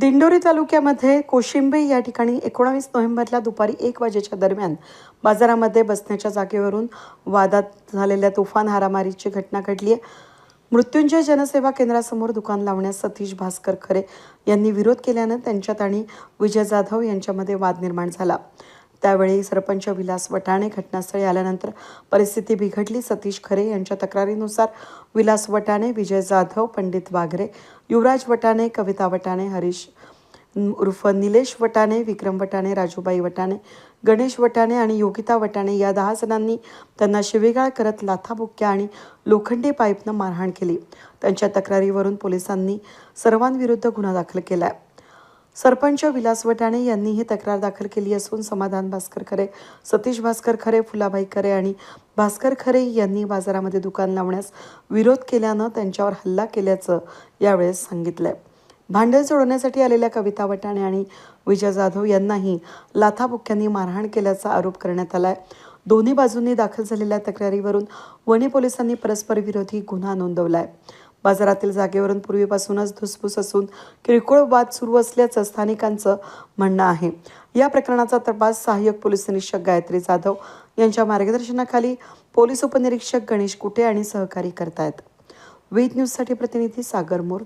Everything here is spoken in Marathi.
दिंडोरी तालुक्यामध्ये कोशिंबे या ठिकाणी एकोणावीस नोव्हेंबरला दुपारी एक वाजेच्या दरम्यान बाजारामध्ये बसण्याच्या जागेवरून वादात झालेल्या तुफान हारामारीची घटना घडली आहे मृत्युंजय जनसेवा केंद्रासमोर दुकान लावण्यास सतीश भास्कर खरे यांनी विरोध केल्यानं त्यांच्यात आणि विजय जाधव यांच्यामध्ये वाद निर्माण झाला. त्यावेळी सरपंच विलास वटाणे घटनास्थळी आल्यानंतर परिस्थिती बिघडली. सतीश खरे यांच्या तक्रारीनुसार विलास वटाणे विजय जाधव पंडित वाघरे युवराज वटाणे कविता वटाणे हरीश उर्फ निलेश वटाणे विक्रम वटाणे राजूबाई वटाणे गणेश वटाणे आणि योगिता वटाणे या दहा जणांनी त्यांना शिवेगाळ करत लाथाबुक्क्या आणि लोखंडी पाईपनं मारहाण केली. त्यांच्या तक्रारीवरून पोलिसांनी सर्वांविरुद्ध गुन्हा दाखल केला आहे सरपंच विलास वटाणे यांनी ही तक्रार दाखल केली असून समाधान भास्कर खरे सतीश भास्कर खरे फुलाबाई खरे आणि भास्कर खरे यांनी बाजारामध्ये दुकान लावण्यास विरोध केल्यानं त्यांच्यावर हल्ला केल्याचं यावेळेस सांगितलंय. भांडण सोडवण्यासाठी आलेल्या कविता वटाणे आणि विजय जाधव यांनाही लाथाबुक्क्यांनी मारहाण केल्याचा आरोप करण्यात आलाय. दोन्ही बाजूंनी दाखल झालेल्या तक्रारीवरून वणी पोलिसांनी परस्पर विरोधी गुन्हा नोंदवलाय. बाजारातील जागेवरून पूर्वीपासूनच धुसफूस असून किरकोळ वाद सुरू असल्याचं स्थानिकांचं म्हणणं आहे. या प्रकरणाचा तपास सहाय्यक पोलीस निरीक्षक गायत्री जाधव यांच्या मार्गदर्शनाखाली पोलीस उपनिरीक्षक गणेश कुटे आणि सहकारी करतायत. वेद न्यूजसाठी प्रतिनिधी सागर मोर